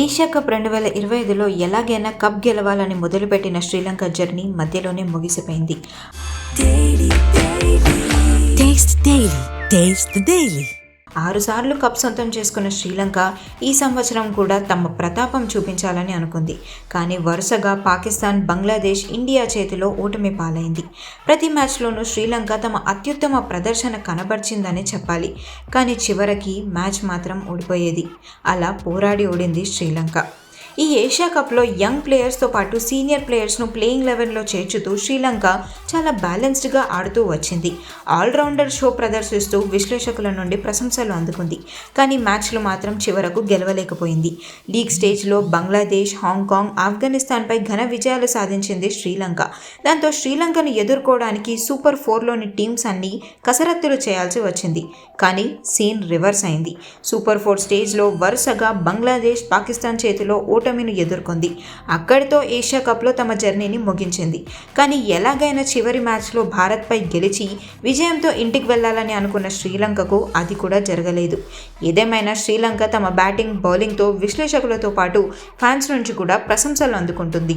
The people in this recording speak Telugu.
ఏషియా కప్ రెండు వేల ఇరవై ఐదులో ఎలాగైనా కప్ గెలవాలని మొదలుపెట్టిన శ్రీలంక జర్నీ మధ్యలోనే ముగిసిపోయింది. ఆరుసార్లు కప్ సొంతం చేసుకున్న శ్రీలంక ఈ సంవత్సరం కూడా తమ ప్రతాపం చూపించాలని అనుకుంది. కానీ వరుసగా పాకిస్తాన్ బంగ్లాదేశ్ ఇండియా చేతిలో ఓటమి పాలైంది. ప్రతి మ్యాచ్లోనూ శ్రీలంక తమ అత్యుత్తమ ప్రదర్శన కనబర్చిందనే చెప్పాలి. కానీ చివరికి మ్యాచ్ మాత్రం ఓడిపోయేది. అలా పోరాడి ఓడింది శ్రీలంక. ఈ ఏషియా కప్లో యంగ్ ప్లేయర్స్తో పాటు సీనియర్ ప్లేయర్స్ను ప్లేయింగ్ లెవెన్లో చేర్చుతూ శ్రీలంక చాలా బ్యాలెన్స్డ్గా ఆడుతూ వచ్చింది. ఆల్రౌండర్ షో ప్రదర్శిస్తూ విశ్లేషకుల నుండి ప్రశంసలు అందుకుంది. కానీ మ్యాచ్లు మాత్రం చివరకు గెలవలేకపోయింది. లీగ్ స్టేజ్లో బంగ్లాదేశ్ హాంకాంగ్ ఆఫ్ఘనిస్తాన్పై ఘన విజయాలు సాధించింది శ్రీలంక. దాంతో శ్రీలంకను ఎదుర్కోవడానికి సూపర్ ఫోర్లోని టీమ్స్ అన్నీ కసరత్తులు చేయాల్సి వచ్చింది. కానీ సీన్ రివర్స్ అయింది. సూపర్ ఫోర్ స్టేజ్లో వరుసగా బంగ్లాదేశ్ పాకిస్తాన్ చేతిలో ఓటమిని ఎదుర్కొంది. అక్కడితో ఏషియా కప్లో తమ జర్నీని ముగించింది. కానీ ఎలాగైనా చివరి మ్యాచ్లో భారత్పై గెలిచి విజయంతో ఇంటికి వెళ్ళాలని అనుకున్న శ్రీలంకకు అది కూడా జరగలేదు. ఏదేమైనా శ్రీలంక తమ బ్యాటింగ్ బౌలింగ్తో విశ్లేషకులతో పాటు ఫ్యాన్స్ నుంచి కూడా ప్రశంసలు అందుకుంటుంది.